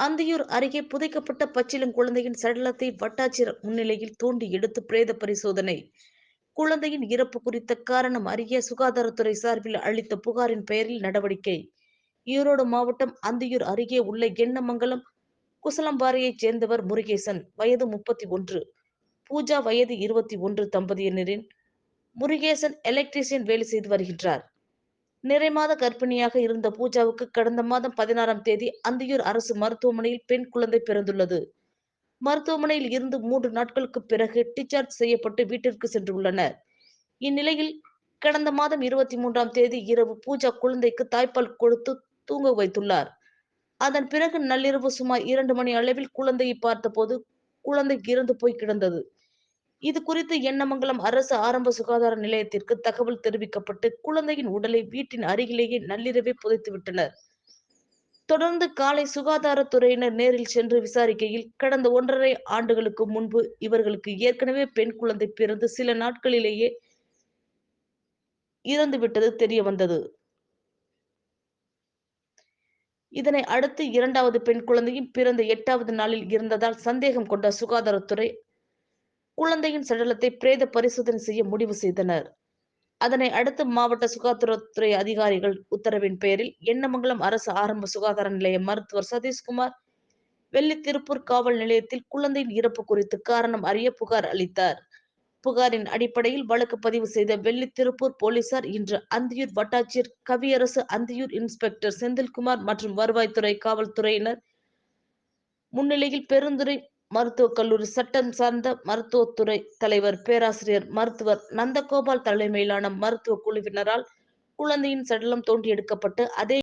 அந்தியூர் அருகே புதைக்கப்பட்ட பச்சிளங்குழந்தையின் சடலத்தை வட்டாட்சியர் முன்னிலையில் தோண்டி எடுத்து பிரேத பரிசோதனை. குழந்தையின் இறப்பு குறித்த காரணம் அறிய சுகாதாரத்துறை சார்பில் அளித்த புகாரின் பெயரில் நடவடிக்கை. ஈரோடு மாவட்டம் அந்தியூர் அருகே உள்ள எண்ணமங்கலம் குசலம்பாறையைச் சேர்ந்தவர் முருகேசன் வயது முப்பத்தி ஒன்று. பூஜா வயது இருபத்தி ஒன்று தம்பதியினரின் முருகேசன் எலக்ட்ரீஷியன் வேலை செய்து வருகின்றார். நிறைமாத கர்ப்பிணியாக இருந்த பூஜாவுக்கு கடந்த மாதம் பதினாறாம் தேதி அந்தியூர் அரசு மருத்துவமனையில் பெண் குழந்தை பிறந்துள்ளது. மருத்துவமனையில் இருந்து மூன்று நாட்களுக்கு பிறகு டிஸ்சார்ஜ் செய்யப்பட்டு வீட்டிற்கு சென்றுள்ளனர். இந்நிலையில் கடந்த மாதம் இருபத்தி மூன்றாம் தேதி இரவு பூஜா குழந்தைக்கு தாய்ப்பால் கொடுத்து தூங்க வைத்துள்ளார். அதன் பிறகு நள்ளிரவு சுமார் இரண்டு மணி அளவில் குழந்தையை பார்த்தபோது குழந்தை இறந்து போய் கிடந்தது. இது குறித்து எண்ணமங்கலம் அரசு ஆரம்ப சுகாதார நிலையத்திற்கு தகவல் தெரிவிக்கப்பட்டு குழந்தையின் உடலை வீட்டின் அருகிலேயே நள்ளிரவே புதைத்து விட்டனர். தொடர்ந்து காலை சுகாதாரத்துறையினர் நேரில் சென்று விசாரிக்கையில் கடந்த ஒன்றரை ஆண்டுகளுக்கு முன்பு இவர்களுக்கு ஏற்கனவே பெண் குழந்தை பிறந்து சில நாட்களிலேயே இறந்துவிட்டது தெரிய வந்தது இதனை அடுத்து இரண்டாவது பெண் குழந்தையும் பிறந்த எட்டாவது நாளில் இருந்ததால் சந்தேகம் கொண்ட சுகாதாரத்துறை குழந்தையின் சடலத்தை பிரேத பரிசோதனை செய்ய முடிவு செய்தனர். அதனை அடுத்து மாவட்ட சுகாதாரத்துறை அதிகாரிகள் உத்தரவின் பேரில் எண்ணமங்கலம் அரசு ஆரம்ப சுகாதார நிலைய மருத்துவர் சதீஷ்குமார் வெள்ளித்திருப்பூர் காவல் நிலையத்தில் குழந்தையின் இறப்பு குறித்து காரணம் அறிய புகார் அளித்தார். புகாரின் அடிப்படையில் வழக்கு பதிவு செய்த வெள்ளி திருப்பூர் போலீசார் இன்று அந்தியூர் வட்டாட்சியர் கவியரசு அந்தியூர் இன்ஸ்பெக்டர் செந்தில்குமார் மற்றும் வருவாய்த்துறை காவல்துறையினர் முன்னிலையில் பெருந்துறை மருத்துவக் கல்லூரி சட்டம் சார்ந்த மருத்துவத்துறை தலைவர் பேராசிரியர் மருத்துவர் நந்தகோபால் தலைமையிலான மருத்துவ குழுவினரால் குழந்தையின் சடலம் தோண்டி எடுக்கப்பட்டு அதே